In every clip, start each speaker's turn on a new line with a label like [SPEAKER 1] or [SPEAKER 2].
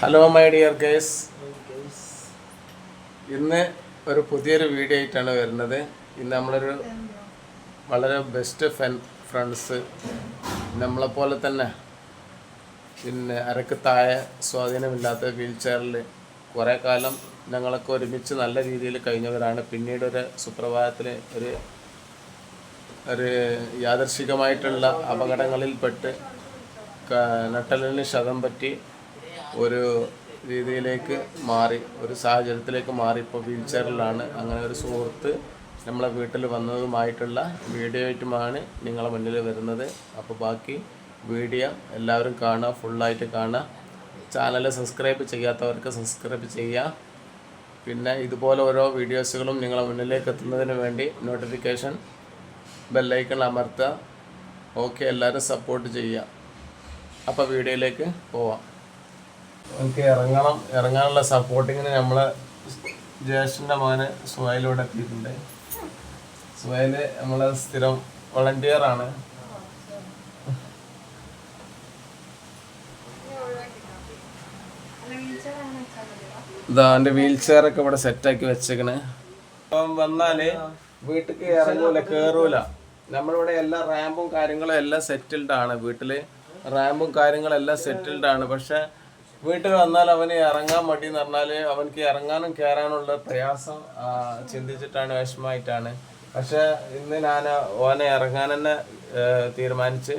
[SPEAKER 1] Hello my dear guys ഇന്ന് ഒരു പുതിയൊരു വീഡിയോ ആയിട്ടാണ് വരുന്നത്. ഇന്ന് നമ്മളൊരു വളരെ ബെസ്റ്റ് ഫെൻ ഫ്രണ്ട്സ് നമ്മളെപ്പോലെ തന്നെ പിന്നെ അരക്ക് താഴെ സ്വാധീനമില്ലാത്ത വീൽ ചെയറിൽ കുറേ കാലം ഞങ്ങളൊക്കെ ഒരുമിച്ച് നല്ല രീതിയിൽ കഴിഞ്ഞവരാണ്. പിന്നീട് ഒരു സുപ്രഭാതത്തിൽ ഒരു ഒരു യാദർശികമായിട്ടുള്ള അപകടങ്ങളിൽപ്പെട്ട് നട്ടലിന് ശതം പറ്റി ഒരു രീതിയിലേക്ക് മാറി ഒരു സാഹചര്യത്തിലേക്ക് മാറി. ഇപ്പോൾ വീൽ ചെയറിലാണ്. അങ്ങനെ ഒരു സുഹൃത്ത് നമ്മളെ വീട്ടിൽ വന്നതുമായിട്ടുള്ള വീഡിയോ ആയിട്ടുമാണ് നിങ്ങളെ മുന്നിൽ വരുന്നത്. അപ്പോൾ ബാക്കി വീഡിയോ എല്ലാവരും കാണുക ഫുള്ളായിട്ട് കാണുക. ചാനൽ സബ്സ്ക്രൈബ് ചെയ്യാത്തവർക്ക് സബ്സ്ക്രൈബ് ചെയ്യുക. പിന്നെ ഇതുപോലെ ഓരോ വീഡിയോസുകളും നിങ്ങളെ മുന്നിലേക്ക് എത്തുന്നതിന് വേണ്ടി നോട്ടിഫിക്കേഷൻ ബെല്ലൈക്കൺ അമർത്തുക. ഓക്കെ എല്ലാവരും സപ്പോർട്ട് ചെയ്യുക. അപ്പോൾ വീഡിയോയിലേക്ക് പോവാം. നമുക്ക് ഇറങ്ങണം. ഇറങ്ങാനുള്ള സപ്പോർട്ടിങ്ങിന് നമ്മളെ ജ്യേഷ്ഠന്റെ മകന് സുഹൈലോടെ എത്തിയിട്ടുണ്ട്. സുഹൈൽ നമ്മളെ സ്ഥിരം വളണ്ടിയർ ആണ്. ഇതാ എന്റെ വീൽ ചെയർ ഒക്കെ ഇവിടെ സെറ്റാക്കി വെച്ചേക്കണ്. അപ്പം വന്നാൽ വീട്ടിൽ ഇറങ്ങൂല കേറൂല. നമ്മളിവിടെ എല്ലാ റാമ്പും കാര്യങ്ങളും എല്ലാം സെറ്റിൽഡ് ആണ്. വീട്ടിൽ റാമ്പും കാര്യങ്ങളും എല്ലാം സെറ്റിൽഡ് ആണ്. പക്ഷെ വീട്ടിൽ വന്നാൽ അവന് ഇറങ്ങാൻ മടി എന്ന് പറഞ്ഞാൽ അവനക്ക് ഇറങ്ങാനും കയറാനുള്ള പ്രയാസം ചിന്തിച്ചിട്ടാണ് വിഷമമായിട്ടാണ്. പക്ഷെ ഇന്ന് ഞാൻ ഓനെ ഇറങ്ങാൻ തന്നെ തീരുമാനിച്ച്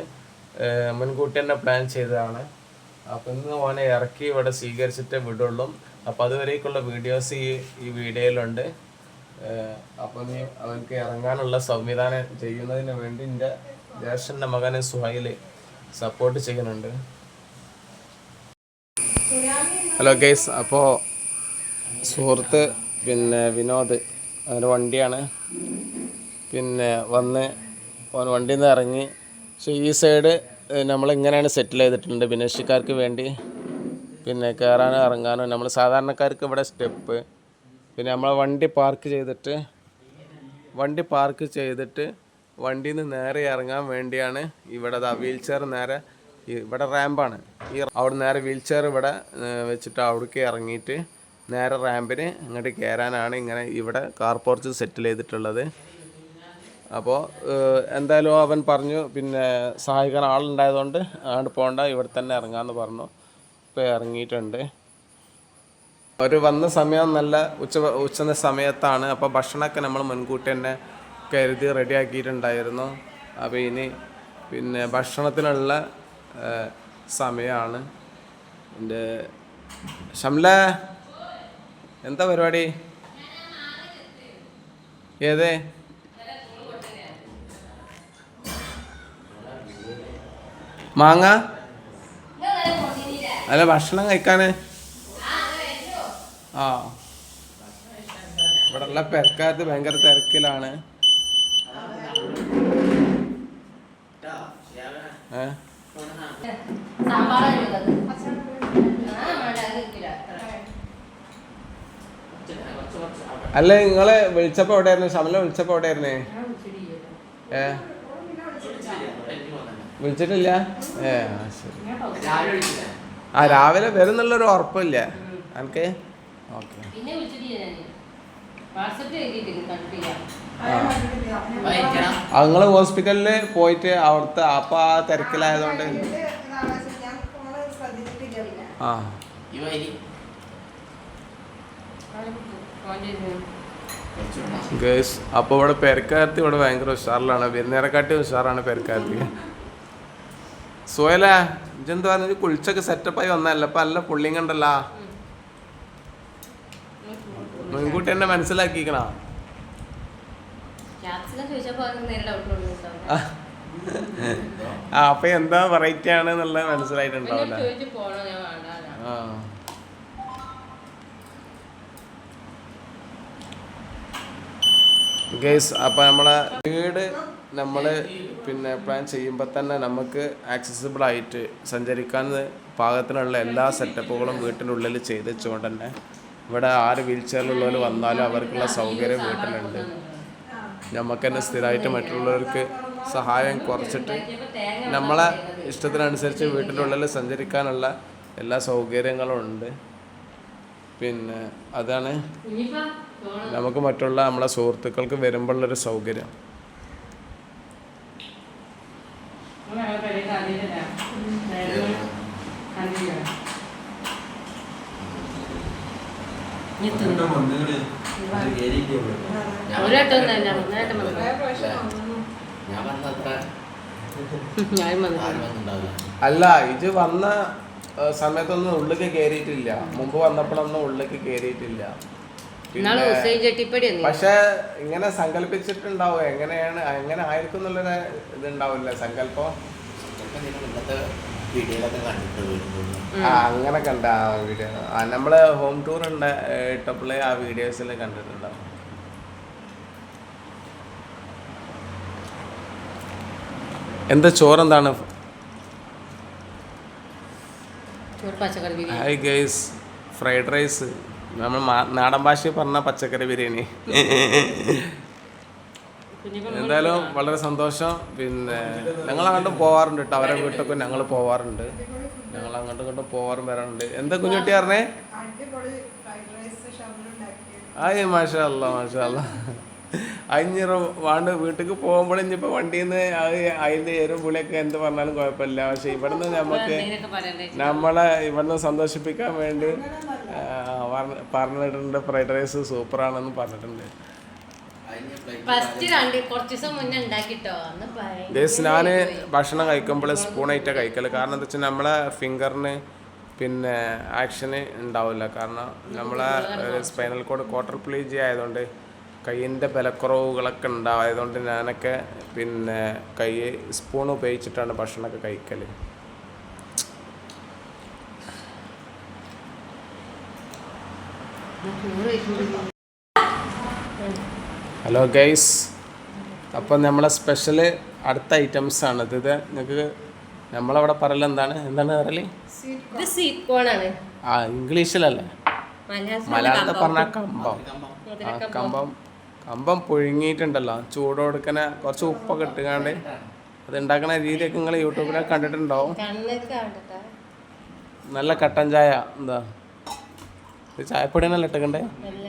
[SPEAKER 1] മുൻകൂട്ടി തന്നെ പ്ലാൻ ചെയ്തതാണ്. അപ്പം ഇന്ന് ഓനെ ഇറക്കി ഇവിടെ സ്വീകരിച്ചിട്ട് വിടുള്ളൂ. അപ്പം അതുവരേക്കുള്ള വീഡിയോസ് ഈ ഈ വീഡിയോയിലുണ്ട്. അപ്പം നീ അവനക്ക് ഇറങ്ങാനുള്ള സംവിധാനം ചെയ്യുന്നതിന് വേണ്ടി എന്റെ ജ്യേഷ്ഠന്റെ മകനെ സുഹൈൽ സപ്പോർട്ട് ചെയ്യുന്നുണ്ട്. ഹലോ ഗൈസ് അപ്പോൾ സുഹൃത്ത് പിന്നെ വിനോദ് അവന്റെ വണ്ടിയാണ്. പിന്നെ വന്ന് അവൻ വണ്ടിയിൽ നിന്ന് ഇറങ്ങി. പക്ഷേ ഈ സൈഡ് നമ്മളിങ്ങനെയാണ് സെറ്റിൽ ചെയ്തിട്ടുണ്ട്. ഭിന്നശിക്കാർക്ക് വേണ്ടി. പിന്നെ കയറാനും ഇറങ്ങാനും. നമ്മൾ സാധാരണക്കാർക്ക് ഇവിടെ സ്റ്റെപ്പ്. പിന്നെ നമ്മൾ വണ്ടി പാർക്ക് ചെയ്തിട്ട് വണ്ടി പാർക്ക് ചെയ്തിട്ട് വണ്ടിയിൽ നിന്ന് നേരെ ഇറങ്ങാൻ വേണ്ടിയാണ് ഇവിടെ വീൽ ചെയർ നേരെ ഇവിടെ റാമ്പാണ്. ഈ അവിടെ നേരെ വീൽ ചെയർ ഇവിടെ വെച്ചിട്ട് അവിടേക്ക് ഇറങ്ങിയിട്ട് നേരെ റാമ്പിന് അങ്ങോട്ട് കയറാനാണ് ഇങ്ങനെ ഇവിടെ കാർ പോർച്ച് സെറ്റിൽ ചെയ്തിട്ടുള്ളത്. അപ്പോൾ എന്തായാലും അവൻ പറഞ്ഞു പിന്നെ സഹായിക്കാൻ ആളുണ്ടായതുകൊണ്ട് അങ്ങോട്ട് പോകണ്ട ഇവിടെ തന്നെ ഇറങ്ങാമെന്ന് പറഞ്ഞു. ഇപ്പോൾ ഇറങ്ങിയിട്ടുണ്ട്. അവർ വന്ന സമയം നല്ല ഉച്ച ഉച്ച സമയത്താണ്. അപ്പോൾ ഭക്ഷണമൊക്കെ നമ്മൾ മുൻകൂട്ടി തന്നെ കരുതി റെഡിയാക്കിയിട്ടുണ്ടായിരുന്നു അപ്പോൾ ഇനി പിന്നെ ഭക്ഷണത്തിനുള്ള സമയമാണ് എന്റെ ഷംല എന്താ പരിപാടി? ഏതേ? മാങ്ങ? അല്ല ഭക്ഷണം കഴിക്കാന് ആ. ഇവിടെ ഉള്ള പെരക്കാർക്ക് ഭയങ്കര തിരക്കിലാണ് ഏ അല്ല നിങ്ങളെ വിളിച്ചപ്പോ എവിടെയായിരുന്നു? ശമല വിളിച്ചപ്പോ എവിടെയായിരുന്നേ? ഏ? വിളിച്ചിട്ടില്ല? ഏ ശരി. ആ രാവിലെ വരുന്നുള്ളൊരു ഉറപ്പില്ല. എനിക്ക് ഓക്കെ. നിങ്ങൾ ഹോസ്പിറ്റലിൽ പോയിട്ട് അവിടുത്തെ അപ്പൊ ആ തിരക്കിലായതുകൊണ്ട് ആ. ഗേസ് അപ്പോൾ ഇവിടെ പെരക്കാരത്തി ഇവിടെ ഭയങ്കര ഉഷാറിലാണ്. വരുന്നേരെക്കാട്ടി ഉഷാറാണ് പെരക്കാരത്തി. സോയല ഇജെന്താ പറഞ്ഞത് കുളിച്ചൊക്കെ സെറ്റപ്പായി വന്നല്ല അപ്പൊ അല്ല പുള്ളിങ് ഉണ്ടല്ലോ മുൻകൂട്ടി എന്നെ മനസ്സിലാക്കിക്കണ? ആ. അപ്പൊ എന്താ വെറൈറ്റി ആണ് എന്നുള്ളത് മനസ്സിലായിട്ടുണ്ടാവില്ല ഗൈസ് അപ്പോൾ നമ്മളെ വീട് നമ്മൾ പിന്നെ പ്ലാൻ ചെയ്യുമ്പോൾ തന്നെ നമുക്ക് ആക്സസിബിൾ ആയിട്ട് സഞ്ചരിക്കാൻ പാകത്തിനുള്ള എല്ലാ സെറ്റപ്പുകളും വീട്ടിനുള്ളിൽ വെച്ചുകൊണ്ട് തന്നെ ഇവിടെ ആര് വീൽ ചെയറിലുള്ളവർ വന്നാലും അവർക്കുള്ള സൗകര്യം വീട്ടിലുണ്ട്. നമുക്ക് തന്നെ സ്ഥിരമായിട്ട് മറ്റുള്ളവർക്ക് സഹായം കുറച്ചിട്ട് നമ്മളെ ഇഷ്ടത്തിനനുസരിച്ച് വീട്ടിനുള്ളിൽ സഞ്ചരിക്കാനുള്ള എല്ലാ സൗകര്യങ്ങളും ഉണ്ട് പിന്നെ അതാണ് നമുക്ക് മറ്റുള്ള നമ്മളെ സുഹൃത്തുക്കൾക്ക് വരുമ്പോഴുള്ളൊരു സൗകര്യം. അല്ല ഇത് വന്ന സമയത്തൊന്നും ഉള്ളിലേക്ക് കയറിയിട്ടില്ല മുമ്പ് വന്നപ്പോഴൊന്നും ഉള്ളിലേക്ക് കയറിയിട്ടില്ല. പക്ഷെ ഇങ്ങനെ സങ്കല്പിച്ചിട്ടുണ്ടാവും. എങ്ങനെയാണ് എങ്ങനെ ആയിരിക്കും എന്നുള്ളൊരു ഇതുണ്ടാവില്ല. സങ്കല്പം. അങ്ങനെ കണ്ട ആ വീഡിയോ. ആ നമ്മൾ ഹോം ടൂർ ഉണ്ട് ഇട്ടപ്പോഴേ ആ വീഡിയോസിൽ കണ്ടിട്ടുണ്ടാവും. എന്താ ചോറെന്താണ്
[SPEAKER 2] ചോറ് പച്ചക്കറി biryani.
[SPEAKER 1] Hi guys fried rice നമ്മൾ നാടൻ ഭാഷയിൽ പറഞ്ഞ പച്ചക്കറി ബിരിയാണി. എന്തായാലും വളരെ സന്തോഷം. പിന്നെ ഞങ്ങൾ അങ്ങോട്ട് പോവാറുണ്ട് കേട്ടോ അവരെ വീട്ടൊക്കെ ഞങ്ങൾ പോവാറുണ്ട്. ഞങ്ങൾ അങ്ങോട്ടും ഇങ്ങോട്ടും പോവാറും വരാറുണ്ട്. എന്താ കുഞ്ഞുട്ടി പറഞ്ഞേ? ആയി മാഷാ അല്ല മാഷാ അല്ല അഞ്ഞിറ വാണ്ട് വീട്ടിൽ പോകുമ്പോൾ ഇനിയിപ്പോൾ വണ്ടിയിൽ നിന്ന് അതിന്റെ എരും പുളിയൊക്കെ എന്ത് പറഞ്ഞാലും കുഴപ്പമില്ല. പക്ഷെ ഇവിടുന്ന് നമുക്ക് നമ്മളെ ഇവിടുന്ന് സന്തോഷിപ്പിക്കാൻ വേണ്ടി പറഞ്ഞിട്ടുണ്ട് ഫ്രൈഡ് റൈസ് സൂപ്പറാണെന്ന് പറഞ്ഞിട്ടുണ്ട്.
[SPEAKER 2] അന്ന് ഭയങ്കര
[SPEAKER 1] ഗേസ് ഞാൻ ഭക്ഷണം കഴിക്കുമ്പോൾ സ്പൂണായിട്ടാണ് കഴിക്കൽ. കാരണം എന്താ വെച്ചാൽ നമ്മളെ ഫിംഗറിന് പിന്നെ ആക്ഷന് ഉണ്ടാവില്ല കാരണം നമ്മളെ സ്പൈനൽ കോഡ് ക്വാർട്ടർ പ്ലീജി ആയതുകൊണ്ട് കയ്യിന്റെ ബലക്കുറവുകളൊക്കെ ഉണ്ടായതുകൊണ്ട് ഞാനൊക്കെ പിന്നെ കൈ സ്പൂൺ ഉപയോഗിച്ചിട്ടാണ് ഭക്ഷണമൊക്കെ കഴിക്കൽ ഹലോ ഗൈസ് അപ്പം നമ്മളെ സ്പെഷ്യൽ അടുത്ത ഐറ്റംസ് ആണ്. ഇത് നിങ്ങൾക്ക് നമ്മളവിടെ പറയൽ എന്താണ്? എന്താണ്
[SPEAKER 2] പറയൽ?
[SPEAKER 1] ആ ഇംഗ്ലീഷിലല്ലേ?
[SPEAKER 2] മലയാളത്തിൽ
[SPEAKER 1] പറഞ്ഞ കമ്പം. ആ കമ്പം. കമ്പം പുഴുങ്ങിയിട്ടുണ്ടല്ലോ. ചൂട് കൊടുക്കണ കുറച്ച് ഉപ്പൊക്കെ ഇട്ടുകാണ്ട് അത് ഉണ്ടാക്കുന്ന രീതിയൊക്കെ നിങ്ങൾ യൂട്യൂബിലൊക്കെ
[SPEAKER 2] കണ്ടിട്ടുണ്ടോ?
[SPEAKER 1] നല്ല കട്ടൻ ചായ എന്താ? ഇത് ചായപ്പൊടിയല്ലേ ഇട്ടക്കണ്ടേ?
[SPEAKER 2] നല്ല.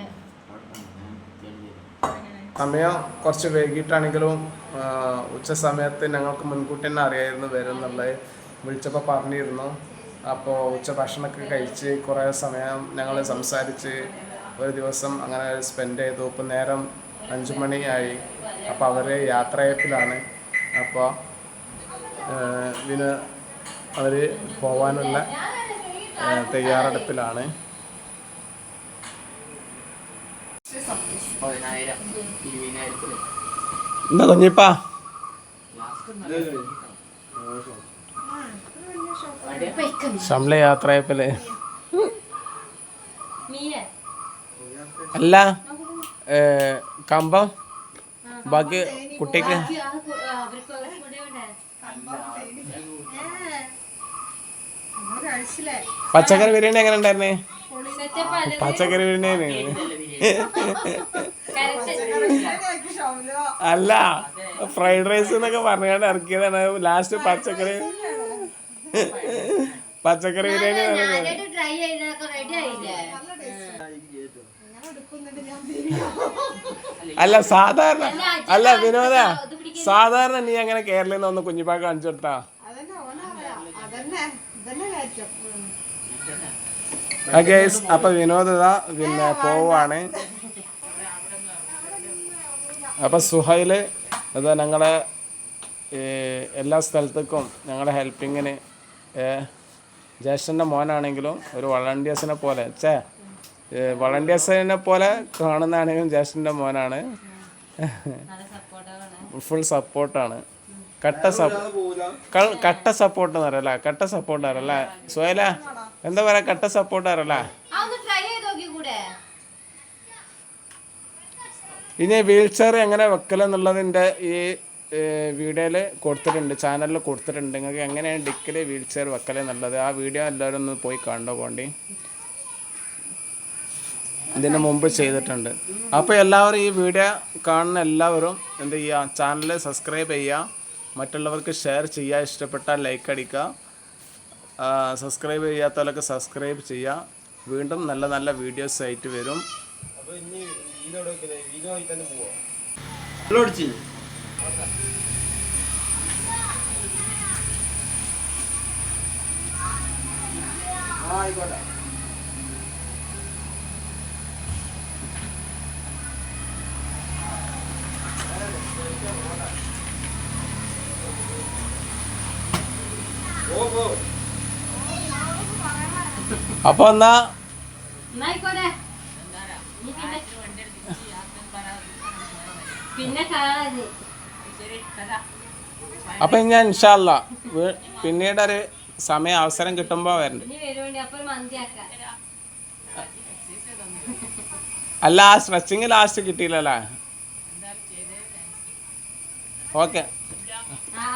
[SPEAKER 1] സമയം കുറച്ച് വൈകിട്ടാണെങ്കിലും ഉച്ച സമയത്ത് ഞങ്ങൾക്ക് മുൻകൂട്ടി തന്നെ അറിയായിരുന്നു വരും എന്നുള്ളത് വിളിച്ചപ്പോൾ പറഞ്ഞിരുന്നു. അപ്പോൾ ഉച്ച ഭക്ഷണമൊക്കെ കഴിച്ച് കുറേ സമയം ഞങ്ങൾ സംസാരിച്ച് ഒരു ദിവസം അങ്ങനെ സ്പെൻഡ് ചെയ്തു. ഇപ്പം നേരം അഞ്ച് മണിയായി. അപ്പോൾ അവരെ യാത്രയപ്പിലാണ്. അപ്പോൾ ഇതിന് അവർ പോവാനുള്ള തയ്യാറെടുപ്പിലാണ്. എന്താ കുഞ്ഞിപ്പാ? ഷംല യാത്രയപ്പിൽ.
[SPEAKER 2] മീയ
[SPEAKER 1] അല്ല. കമ്പം? ബാക്കി കുട്ടിക്ക്? പച്ചക്കറി ബിരിയാണി എങ്ങനെ ഉണ്ടായിരുന്നേ? പച്ചക്കറി ബിരിയാണി അല്ല ഫ്രൈഡ് റൈസ് എന്നൊക്കെ പറഞ്ഞാണ്ട് ഇറക്കിയതാണ്. ലാസ്റ്റ് പച്ചക്കറി പച്ചക്കറി ബിരിയാണി അല്ല സാധാരണ അല്ല വിനോദ സാധാരണ നീ അങ്ങനെ കേരളയിൽ നിന്ന് ഒന്ന് കുഞ്ഞിപ്പാക്ക് കാണിച്ചു കൊടുത്താ? ഗേസ് അപ്പൊ വിനോദത പിന്നെ പോവാണ്. അപ്പൊ സുഹൈൽ അത് ഞങ്ങളെ എല്ലാ സ്ഥലത്തേക്കും ഞങ്ങളെ ഹെൽപ്പിങ്ങിന് ജ്യേഷ്ഠന്റെ മോനാണെങ്കിലും ഒരു വളണ്ടിയേഴ്സിനെ പോലെ ചേ വളണ്ടിയേഴ്സിനെ പോലെ കാണുന്നതാണെങ്കിലും ജാസ്റ്റിന്റെ മോനാണ്. ഫുൾ സപ്പോർട്ടാണ്. കട്ട സപ്പോ കട്ട സപ്പോർട്ട് എന്നറിയല്ല കട്ട സപ്പോർട്ട് അറിയല്ല സുഹല എന്താ പറയാ? കട്ട സപ്പോർട്ട് അറിയല്ല ഇനി വീൽ ചെയർ എങ്ങനെ വെക്കലെന്നുള്ളതിന്റെ ഈ വീഡിയോയിൽ കൊടുത്തിട്ടുണ്ട് ചാനലിൽ കൊടുത്തിട്ടുണ്ട്. നിങ്ങൾക്ക് എങ്ങനെയാണ് ഡിക്കിൽ വീൽ ചെയർ വെക്കലെന്നുള്ളത്? ആ വീഡിയോ എല്ലാവരും ഒന്ന് പോയി കണ്ടോ പോണ്ടി? ഇതിന് മുമ്പ് ചെയ്തിട്ടുണ്ട്. അപ്പോൾ എല്ലാവരും ഈ വീഡിയോ കാണുന്ന എല്ലാവരും എന്ത് ചെയ്യുക ചാനൽ സബ്സ്ക്രൈബ് ചെയ്യുക മറ്റുള്ളവർക്ക് ഷെയർ ചെയ്യുക ഇഷ്ടപ്പെട്ടാൽ ലൈക്ക് അടിക്കുക. സബ്സ്ക്രൈബ് ചെയ്യാത്തവരൊക്കെ സബ്സ്ക്രൈബ് ചെയ്യുക വീണ്ടും നല്ല നല്ല വീഡിയോസ് ആയിട്ട് വരും. ആയിക്കോട്ടെ. അപ്പൊ എന്നാ? അപ്പൊ ഞാൻ ഇൻഷാല്ല പിന്നീട് ഒരു സമയം അവസരം കിട്ടുമ്പോ വരണ്ട്. അല്ല ആ സ്ട്രെച്ചിങ് ലാസ്റ്റ് കിട്ടിയില്ലല്ലേ? ഓക്കെ
[SPEAKER 2] ആ.